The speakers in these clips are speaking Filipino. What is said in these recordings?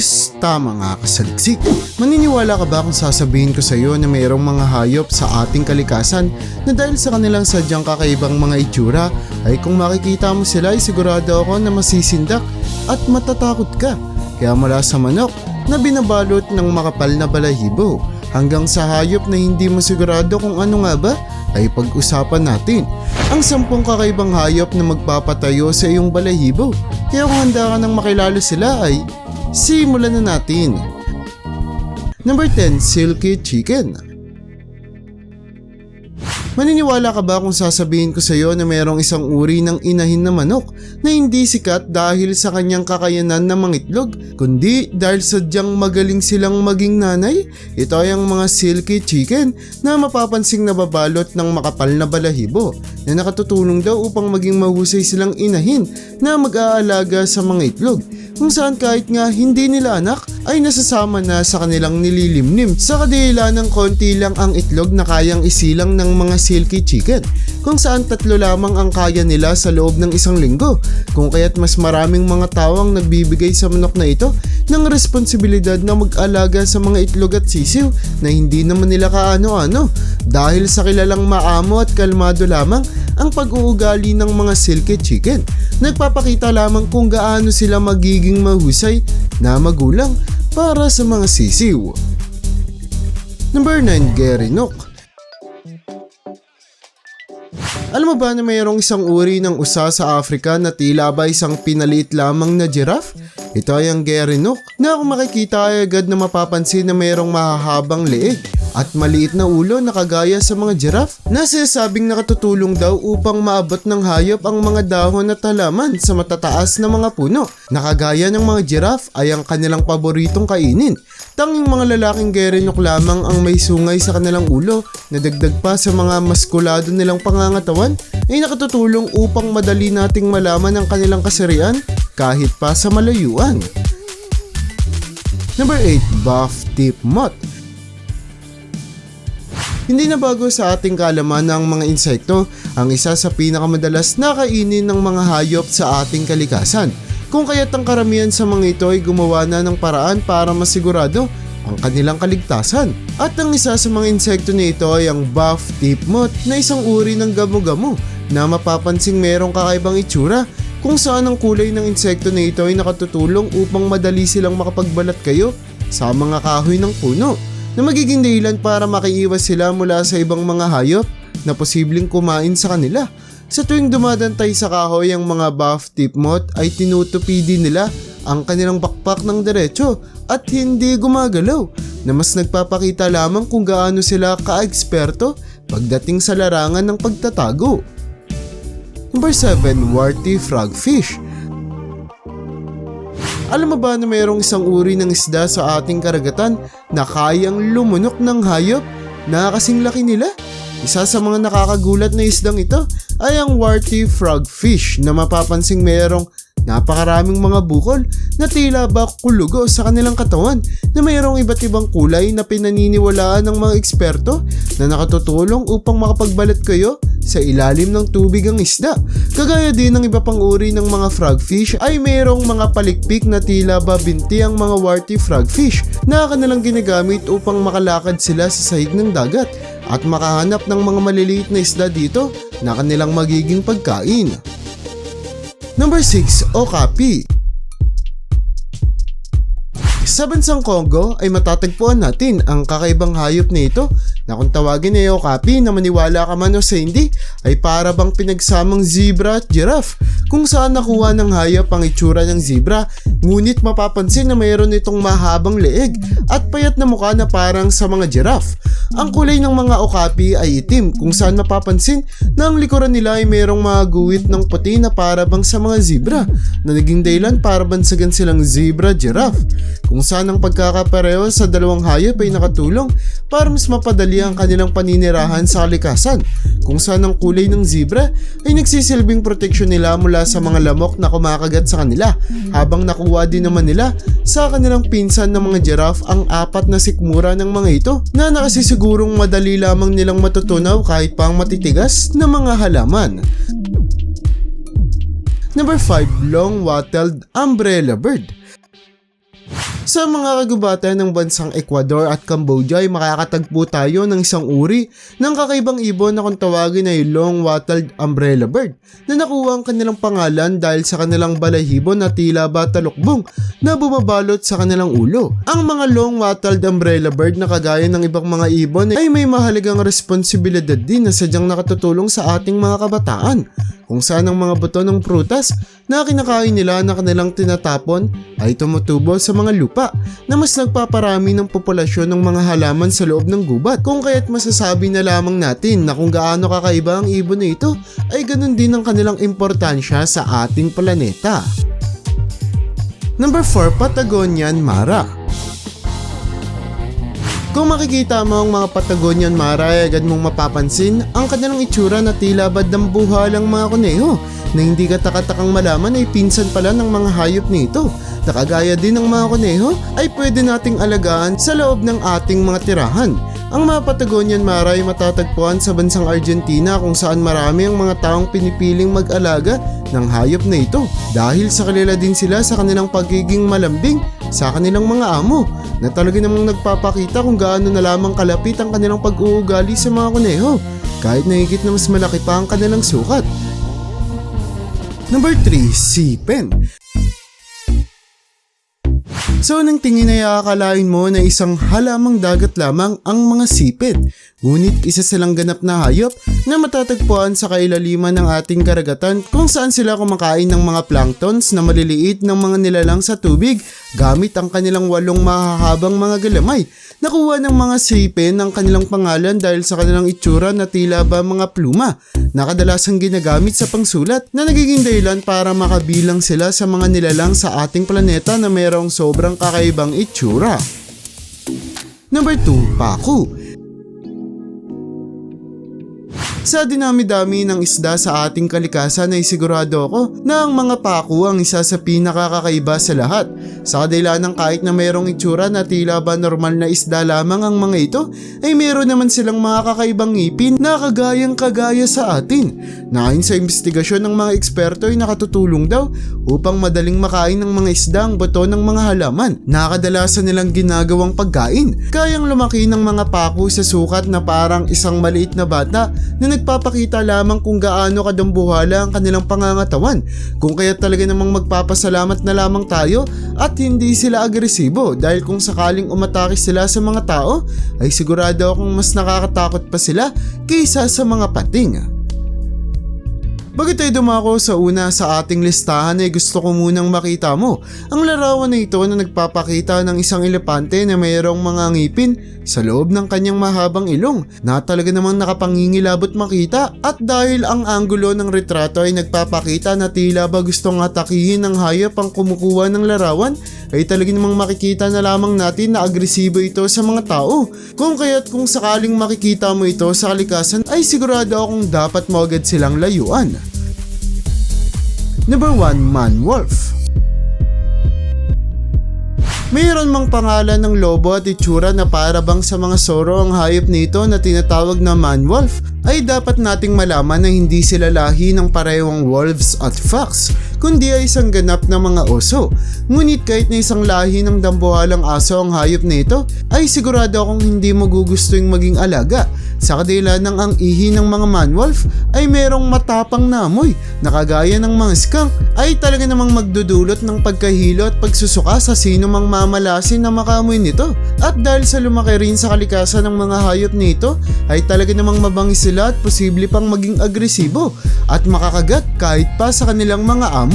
Kumusta mga kasaliksik? Maniniwala ka ba kung sasabihin ko sa iyo na mayroong mga hayop sa ating kalikasan na dahil sa kanilang sadyang kakaibang mga itsura ay kung makikita mo sila ay sigurado ako na masisindak at matatakot ka. Kaya mula sa manok na binabalot ng makapal na balahibo hanggang sa hayop na hindi mo sigurado kung ano nga ba ay pag-usapan natin. Ang sampung kakaibang hayop na magpapatayo sa iyong balahibo. Kaya kung handa ka nang makilala sila ay simulan na natin. Number 10, Silky Chicken. Maniniwala ka ba kung sasabihin ko sa iyo na mayroong isang uri ng inahin na manok na hindi sikat dahil sa kanyang kakayanan na mangitlog, kundi dahil sadyang magaling silang maging nanay? Ito ay ang mga silky chicken na mapapansing nababalot ng makapal na balahibo na nakatutulong daw upang maging mahusay silang inahin na mag-aalaga sa mga itlog kung saan kahit nga hindi nila anak ay nasasama na sa kanilang nililimnim. Sa kadila ng konti lang ang itlog na kayang isilang ng mga silky chicken kung saan tatlo lamang ang kaya nila sa loob ng isang linggo. Kung kaya't mas maraming mga tao ang nagbibigay sa manok na ito ng responsibilidad na mag-alaga sa mga itlog at sisiw na hindi naman nila kaano-ano. Dahil sa kilalang maamo at kalmado lamang ang pag-uugali ng mga silky chicken. Nagpapakita lamang kung gaano sila magiging mahusay na magulang para sa mga sisiw. Number 9, Gary. Alam mo ba na mayroong isang uri ng usa sa Africa na tila ba isang pinaliit lamang na giraffe? Ito ay ang Gerenok na kung makikita ay agad na mapapansin na mayroong mahahabang leeg at maliit na ulo na kagaya sa mga giraffe na sinasabing nakatutulong daw upang maabot ng hayop ang mga dahon at halaman sa matataas na mga puno. Nakagaya ng mga giraffe ay ang kanilang paboritong kainin. Tanging mga lalaking gerenok lamang ang may sungay sa kanilang ulo na dagdag pa sa mga maskulado nilang pangangatawan ay nakatutulong upang madali nating malaman ang kanilang kasarian kahit pa sa malayuan. Number 8, Buff Tip Moth. Hindi na bago sa ating kaalaman ng mga insekto ang isa sa pinakamadalas na kainin ng mga hayop sa ating kalikasan. Kung kaya't ang karamihan sa mga ito ay gumawa na ng paraan para masigurado ang kanilang kaligtasan. At ang isa sa mga insekto na ito ay ang buff tip moth na isang uri ng gamo-gamo na mapapansing merong kakaibang itsura kung saan ang kulay ng insekto na ito ay nakatutulong upang madali silang makapagbalat kayo sa mga kahoy ng puno na magiging dahilan para makiiwas sila mula sa ibang mga hayop na posibleng kumain sa kanila. Sa tuwing dumadantay sa kahoy ang mga buff tip moth ay tinutupi din nila ang kanilang bakpak ng diretso at hindi gumagalaw na mas nagpapakita lamang kung gaano sila ka-eksperto pagdating sa larangan ng pagtatago. Number 7, Warty Frogfish. Alam mo ba na mayroong isang uri ng isda sa ating karagatan na kayang lumunok ng hayop na kasing laki nila? Isa sa mga nakakagulat na isdang ito ay ang warty frogfish na mapapansing mayroong Napakaraming mga bukol na tila ba kulugo sa kanilang katawan na mayroong iba't ibang kulay na pinaniniwalaan ng mga eksperto na nakatutulong upang makapagbalat kayo sa ilalim ng tubig ang isda. Kagaya din ng iba pang uri ng mga frogfish ay mayroong mga palikpik na tila ba binti ang mga warty frogfish na kanilang ginagamit upang makalakad sila sa sahig ng dagat at makahanap ng mga maliliit na isda dito na kanilang magiging pagkain. Number 6, Okapi. Sa bansang Congo ay matatagpuan natin ang kakaibang hayop na ito na kung tawagin ay Okapi na maniwala ka man o sa hindi ay para bang pinagsamang zebra at giraffe kung saan nakuha ng hayop ang itsura ng zebra ngunit mapapansin na mayroon itong mahabang leeg at payat na mukha na parang sa mga giraffe. Ang kulay ng mga okapi ay itim kung saan mapapansin na ang likuran nila ay mayroong mga guwit ng puti na para bang sa mga zebra na naging dahilan para bansagan silang zebra giraffe kung saan ang pagkakapareho sa dalawang hayop ay nakatulong para mas mapadali ang kanilang paninirahan sa kalikasan kung saan ang kulay ng zebra ay nagsisilbing proteksyon nila mula sa mga lamok na kumakagat sa kanila habang nakuha din naman nila sa kanilang pinsan ng mga giraffe ang apat na sikmura ng mga ito na nakasisigurong madali lamang nilang matutunaw kahit pa ang matitigas na mga halaman. Number 5, Long-Wattled Umbrella Bird Sa mga kagubatan ng bansang Ecuador at Cambodia ay makakatagpo tayo ng isang uri ng kakaibang ibon na kung tawagin ay long-wattled umbrella bird na nakuha ang kanilang pangalan dahil sa kanilang balahibo na tila ba talukbong na bumabalot sa kanilang ulo. Ang mga long-wattled umbrella bird na kagaya ng ibang mga ibon ay may mahalagang responsibilidad din na sadyang nakatutulong sa ating mga kabataan kung saan ang mga buto ng prutas na kinakain nila na kanilang tinatapon ay tumutubo sa mga lupa na mas nagpaparami ng populasyon ng mga halaman sa loob ng gubat. Kung kaya't masasabi na lamang natin na kung gaano kakaiba ang ibon na ito ay ganun din ang kanilang importansya sa ating planeta. Number 4, Patagonian Mara. Kung makikita mo ang mga Patagonian Mara ay agad mong mapapansin ang kanilang itsura na tila bad ng buhalang mga kuneho na hindi katakatakang malaman ay pinsan pala ng mga hayop nito. Nakagaya din ng mga kuneho ay pwede nating alagaan sa loob ng ating mga tirahan. Ang mga Patagonian Mara ay matatagpuan sa bansang Argentina kung saan marami ang mga taong pinipiling mag-alaga ng hayop na ito dahil sa kanila din sila sa kanilang pagiging malambing sa kanilang mga amo na talaga namang nagpapakita kung gaano na lamang kalapit ang kanilang pag-uugali sa mga kuneho kahit nahigit na mas malaki pa ang kanilang sukat. Number 3, Sipin. So nang tingin ay akalain mo na isang halamang dagat lamang ang mga sipit. Ngunit isa silang ganap na hayop na matatagpuan sa kailaliman ng ating karagatan kung saan sila kumakain ng mga planktons na maliliit ng mga nilalang sa tubig gamit ang kanilang walong mahahabang mga galamay. Nakuha ng mga sipin ang kanilang pangalan dahil sa kanilang itsura na tila ba mga pluma na kadalasang ginagamit sa pangsulat na nagiging dahilan para makabilang sila sa mga nilalang sa ating planeta na mayroong sobrang kakaibang itsura. Number 2, Paku. Sa dinami-dami ng isda sa ating kalikasan ay sigurado ako na ang mga paku ang isa sa pinakakakaiba sa lahat. Sa kadila ng kahit na mayroong itsura na tila ba normal na isda lamang ang mga ito, ay meron naman silang mga kakaibang ngipin na kagayang kagaya sa atin. Nain sa investigasyon ng mga eksperto ay nakatutulong daw upang madaling makain ng mga isda ang buto ng mga halaman. Nakadalasan nilang ginagawang pagkain. Kayang lumaki ng mga paku sa sukat na parang isang maliit na bata na nagpapakita lamang kung gaano kadambuhala ang kanilang pangangatawan. Kung kaya talaga namang magpapasalamat na lamang tayo at hindi sila agresibo dahil kung sakaling umatake sila sa mga tao ay sigurado akong mas nakakatakot pa sila kaysa sa mga pating. Bago tayo dumako sa una sa ating listahan ay gusto ko munang makita mo ang larawan na ito na nagpapakita ng isang elepante na mayroong mga ngipin sa loob ng kanyang mahabang ilong na talaga namang nakapangingilabot makita. At dahil ang anggulo ng retrato ay nagpapakita na tila ba gustong atakihin ng hayop ang kumukuha ng larawan ay talaga namang makikita na lamang natin na agresibo ito sa mga tao. Kung kaya't kung sakaling makikita mo ito sa kalikasan ay sigurado akong dapat mo agad silang layuan. Number 1, Man-Wolf. Mayroon mang pangalan ng lobo at itsura na para bang sa mga soro ang hayop nito na tinatawag na man-wolf ay dapat nating malaman na hindi sila lahi ng parehong wolves at fox kundi ay isang ganap na mga oso. Ngunit kahit na isang lahi ng dambuhalang aso ang hayop nito ay sigurado akong hindi mo gugustuhin maging alaga sa kadila ng ang ihi ng mga manwolf ay merong matapang na amoy na kagaya ng mga skunk ay talaga namang magdudulot ng pagkahilo at pagsusuka sa sino mang mamalasin na makamoy nito. At dahil sa lumaki rin sa kalikasan ng mga hayop nito ay talaga namang mabangis sila at posible pang maging agresibo at makakagat kahit pa sa kanilang mga amo.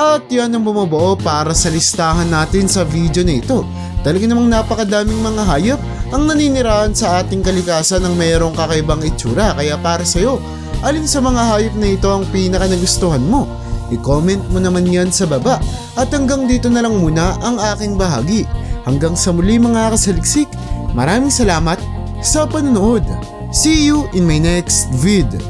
At yan ang bumubuo para sa listahan natin sa video na ito. Talaga namang napakadaming mga hayop ang naninirahan sa ating kalikasan ng mayroong kakaibang itsura. Kaya para sa'yo, alin sa mga hayop na ito ang pinaka nagustuhan mo? I-comment mo naman yan sa baba. At hanggang dito na lang muna ang aking bahagi. Hanggang sa muli mga kasaliksik, maraming salamat sa panonood. See you in my next vid.